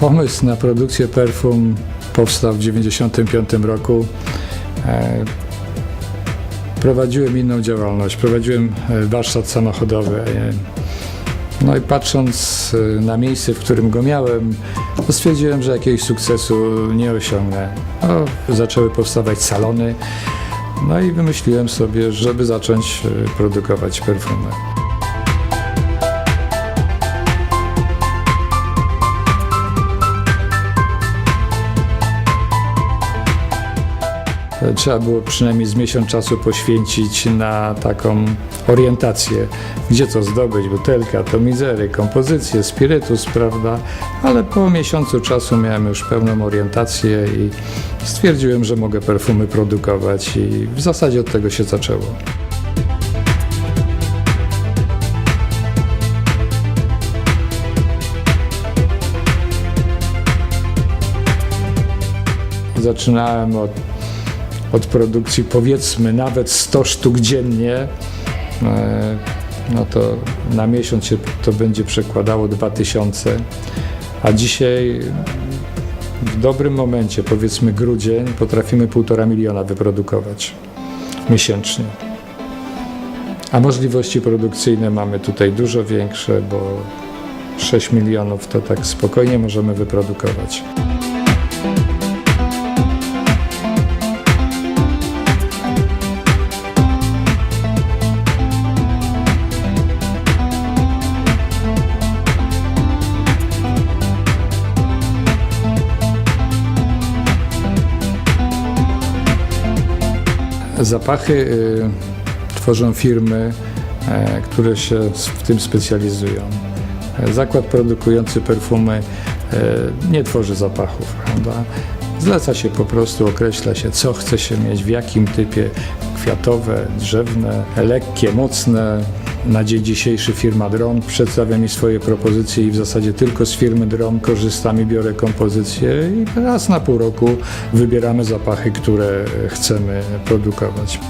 Pomysł na produkcję perfum powstał w 1995 roku. E, Prowadziłem inną działalność, prowadziłem e, warsztat samochodowy. e, No i patrząc na miejsce, w którym go miałem, to stwierdziłem, że jakiegoś sukcesu nie osiągnę. No, zaczęły powstawać salony, no i wymyśliłem sobie, żeby zacząć produkować perfumy. Trzeba było przynajmniej z miesiąc czasu poświęcić na taką orientację, gdzie co zdobyć, butelka, tomizery, kompozycje, spirytus, prawda? Ale po miesiącu czasu miałem już pełną orientację i stwierdziłem, że mogę perfumy produkować i w zasadzie od tego się zaczęło. Zaczynałem od od produkcji powiedzmy nawet 100 sztuk dziennie, e, no to na miesiąc się to będzie przekładało 2000, a dzisiaj w dobrym momencie, powiedzmy grudzień, potrafimy półtora miliona wyprodukować miesięcznie. A możliwości produkcyjne mamy tutaj dużo większe, bo 6 milionów to tak spokojnie możemy wyprodukować. Zapachy y, tworzą firmy, e, które się w tym specjalizują. E, Zakład produkujący perfumy e, nie tworzy zapachów, prawda? Zleca się po prostu, określa się, co chce się mieć, w jakim typie kwiatowe, drzewne, lekkie, mocne. Na dzień dzisiejszy firma Dron przedstawia mi swoje propozycje i w zasadzie tylko z firmy Dron korzystam i biorę kompozycje i raz na pół roku wybieramy zapachy, które chcemy produkować.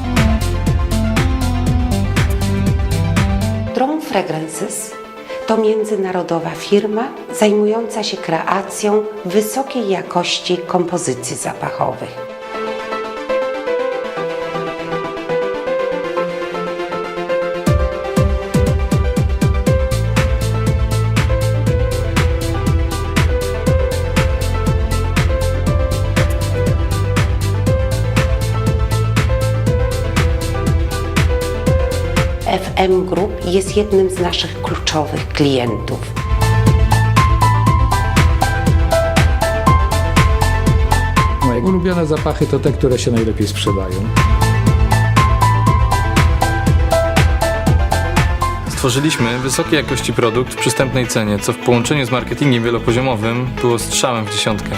Drone Fragrances to międzynarodowa firma zajmująca się kreacją wysokiej jakości kompozycji zapachowych. FM Group jest jednym z naszych kluczowych klientów. Moje ulubione zapachy to te, które się najlepiej sprzedają. Stworzyliśmy wysokiej jakości produkt w przystępnej cenie, co w połączeniu z marketingiem wielopoziomowym było strzałem w dziesiątkę.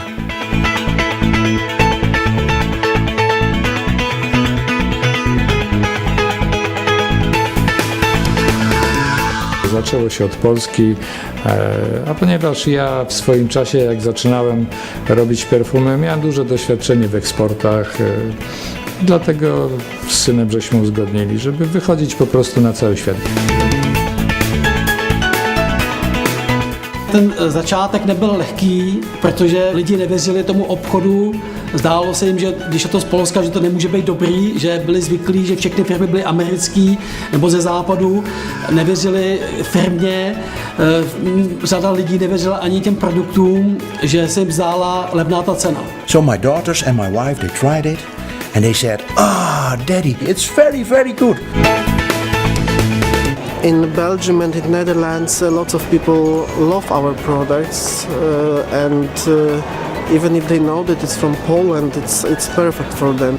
Zaczęło się od Polski, e, a ponieważ ja w swoim czasie, jak zaczynałem robić perfumy, miałem duże doświadczenie w eksportach, e, dlatego z synem żeśmy uzgodnili, żeby wychodzić po prostu na cały świat. Ten eh, začátek nebyl lehký, protože lidi nevěřili tomu obchodu. Zdálo se jim, že když je to z Polska, že to nemůže být dobrý, že byli zvyklí, že všechny firmy byly americký nebo ze západu. Nevěřili firmě, eh, řada lidí nevěřila ani těm produktům, že se jim zdála levná ta cena. So my daughters and my wife they tried it and they said, "Ah, daddy, it's very very good." In Belgium and in Netherlands, uh, lots of people love our products, uh, and uh, even if they know that it's from Poland, it's it's perfect for them.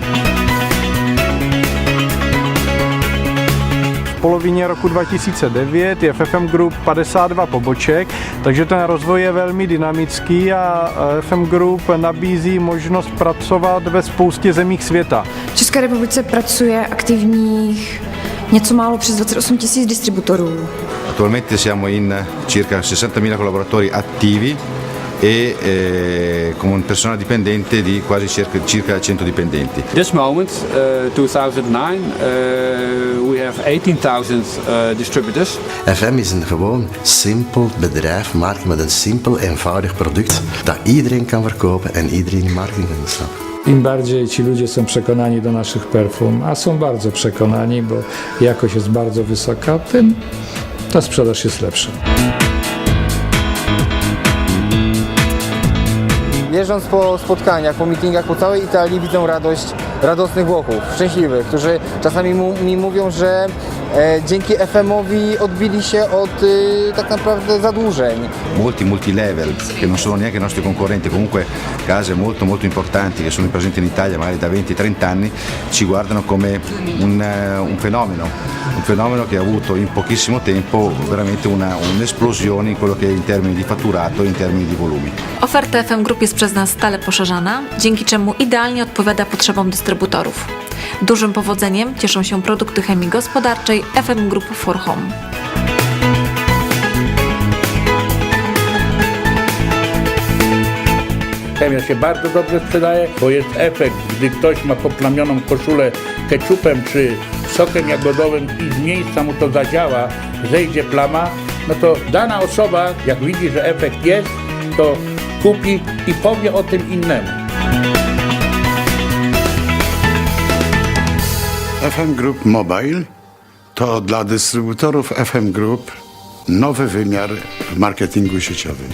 V polovině roku 2009 je v FM Group 52 poboček, takže ten rozvoj je velmi dynamický a eh, FM Group nabízí možnost pracovat ve spoustě zemích světa. V České republice pracuje aktivních něco málo přes 28 tisíc distributorů. Attualmente siamo in circa 60.000 collaboratori attivi e eh, come un personale dipendente di quasi circa, circa 100 dipendenti. This moment, uh, 2009, uh, we have 18,000 uh, distributors. FM is een gewoon simpel bedrijf, markt met een simpel, eenvoudig product dat iedereen kan verkopen en iedereen in marketing kan stappen. Im bardziej ci ludzie są przekonani do naszych perfum, a są bardzo przekonani, bo jakość jest bardzo wysoka, tym ta sprzedaż jest lepsza. Jeżdżąc po spotkaniach, po meetingach po całej Italii widzą radość radosnych Włochów, szczęśliwych, którzy czasami mu, mi mówią, że dzięki FM-owi odbili się od y, tak naprawdę zadłużeń. Molti multilevel che non sono neanche i nostri concorrenti, comunque case molto molto importanti che sono presenti in Italia magari da 20-30 anni, ci guardano come un, eh, un fenomeno, un fenomeno che ha avuto in pochissimo tempo veramente una, un'esplosione in quello che è in termini di fatturato e in termini di volumi. Oferta FM Group jest przez nas stale poszerzana, dzięki czemu idealnie odpowiada potrzebom dystrybutorów. Dużym powodzeniem cieszą się produkty chemii gospodarczej FM Group for Home. Chemia się bardzo dobrze sprzedaje, bo jest efekt, gdy ktoś ma poplamioną koszulę ketchupem czy sokiem jagodowym i z miejsca mu to zadziała, zejdzie plama, no to dana osoba, jak widzi, że efekt jest, to kupi i powie o tym innemu. FM Group Mobile to dla dystrybutorów FM Group nowy wymiar w marketingu sieciowym.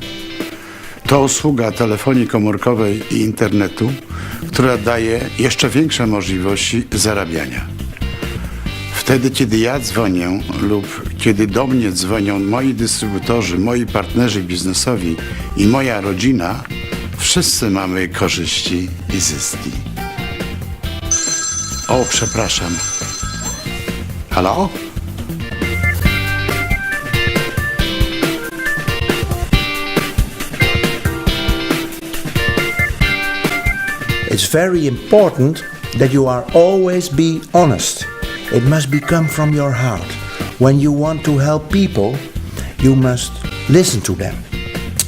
To usługa telefonii komórkowej i internetu, która daje jeszcze większe możliwości zarabiania. Wtedy, kiedy ja dzwonię lub kiedy do mnie dzwonią moi dystrybutorzy, moi partnerzy biznesowi i moja rodzina, wszyscy mamy korzyści i zyski. O, przepraszam. Halo? It's very important that you are always be honest. It must be come from your heart. When you want to help people, you must listen to them.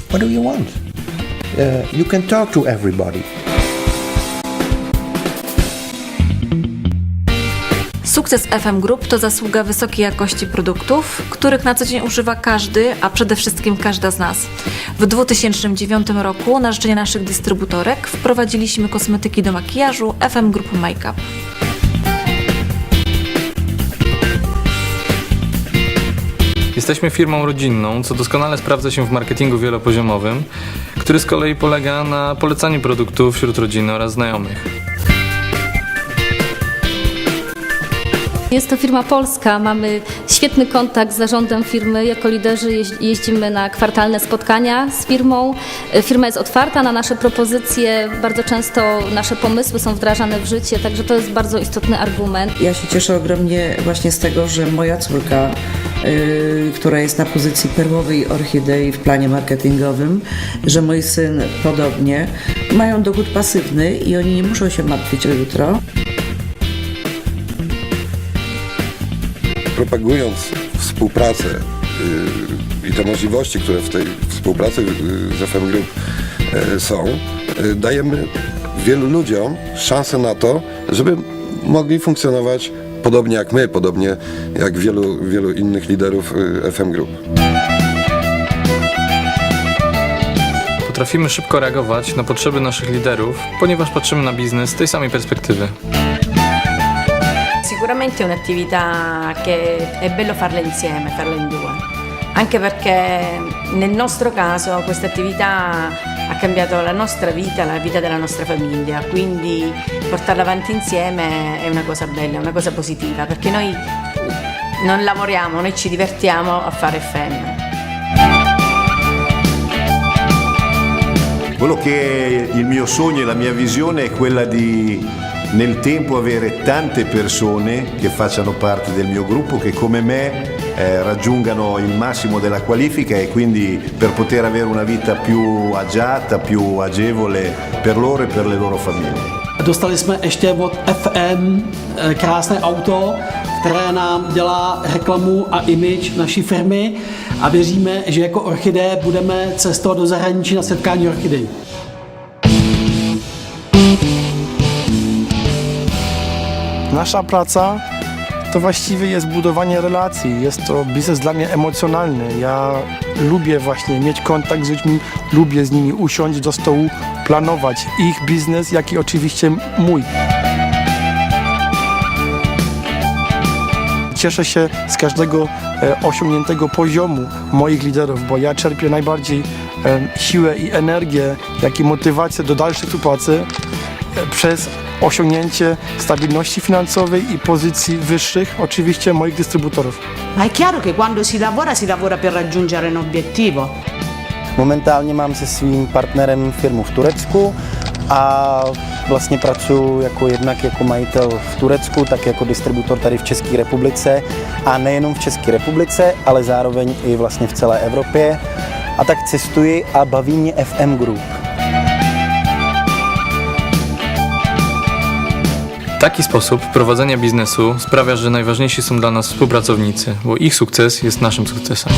What do you want? Uh, you can talk to everybody. Sukces FM Group to zasługa wysokiej jakości produktów, których na co dzień używa każdy, a przede wszystkim każda z nas. W 2009 roku na życzenie naszych dystrybutorek wprowadziliśmy kosmetyki do makijażu FM Group Makeup. Jesteśmy firmą rodzinną, co doskonale sprawdza się w marketingu wielopoziomowym, który z kolei polega na polecaniu produktów wśród rodziny oraz znajomych. Jest to firma polska, mamy świetny kontakt z zarządem firmy. Jako liderzy jeź- jeździmy na kwartalne spotkania z firmą. Firma jest otwarta na nasze propozycje, bardzo często nasze pomysły są wdrażane w życie, także to jest bardzo istotny argument. Ja się cieszę ogromnie właśnie z tego, że moja córka, yy, która jest na pozycji perłowej orchidei w planie marketingowym, że mój syn podobnie, mają dochód pasywny i oni nie muszą się martwić o jutro. Propagując współpracę y, i te możliwości, które w tej współpracy y, z FM Group y, są, dajemy wielu ludziom szansę na to, żeby mogli funkcjonować podobnie jak my, podobnie jak wielu, wielu innych liderów FM Group. Potrafimy szybko reagować na potrzeby naszych liderów, ponieważ patrzymy na biznes z tej samej perspektywy. Sicuramente è un'attività che è bello farla insieme, farla in due. Anche perché nel nostro caso questa attività ha cambiato la nostra vita, la vita della nostra famiglia, quindi portarla avanti insieme è una cosa bella, una cosa positiva, perché noi non lavoriamo, noi ci divertiamo a fare FM. Quello che è il mio sogno e la mia visione è quella di nel tempo avere tante persone che facciano parte del mio gruppo che come me eh, raggiungano il massimo della qualifica e quindi per poter avere una vita più agiata, più agevole per loro e per le loro famiglie. Dostali jsme ještě od FM eh, krásné auto, které nám dělá reklamu a image naší firmy a věříme, že jako Orchidé budeme cestovat do zahraničí na setkání Orchidej. Nasza praca to właściwie jest budowanie relacji. Jest to biznes dla mnie emocjonalny. Ja lubię właśnie mieć kontakt z ludźmi, lubię z nimi usiąść do stołu, planować ich biznes, jak i oczywiście mój. Cieszę się z każdego e, osiągniętego poziomu moich liderów, bo ja czerpię najbardziej e, siłę i energię, jak i motywację do dalszej współpracy e, przez osiągnięcie stabilności finansowej i pozycji wyższych, oczywiście moich dystrybutorów. Ma è chiaro che quando si lavora si lavora per raggiungere un obiettivo. Momentálně mám se svým partnerem firmu v Turecku a vlastně pracuji jako jednak jako majitel v Turecku, tak jako distributor tady v České republice a nejenom v České republice, ale zároveň i vlastně v celé Evropě. A tak cestuji a baví mě FM Group. Taki sposób prowadzenia biznesu sprawia, że najważniejsi są dla nas współpracownicy, bo ich sukces jest naszym sukcesem.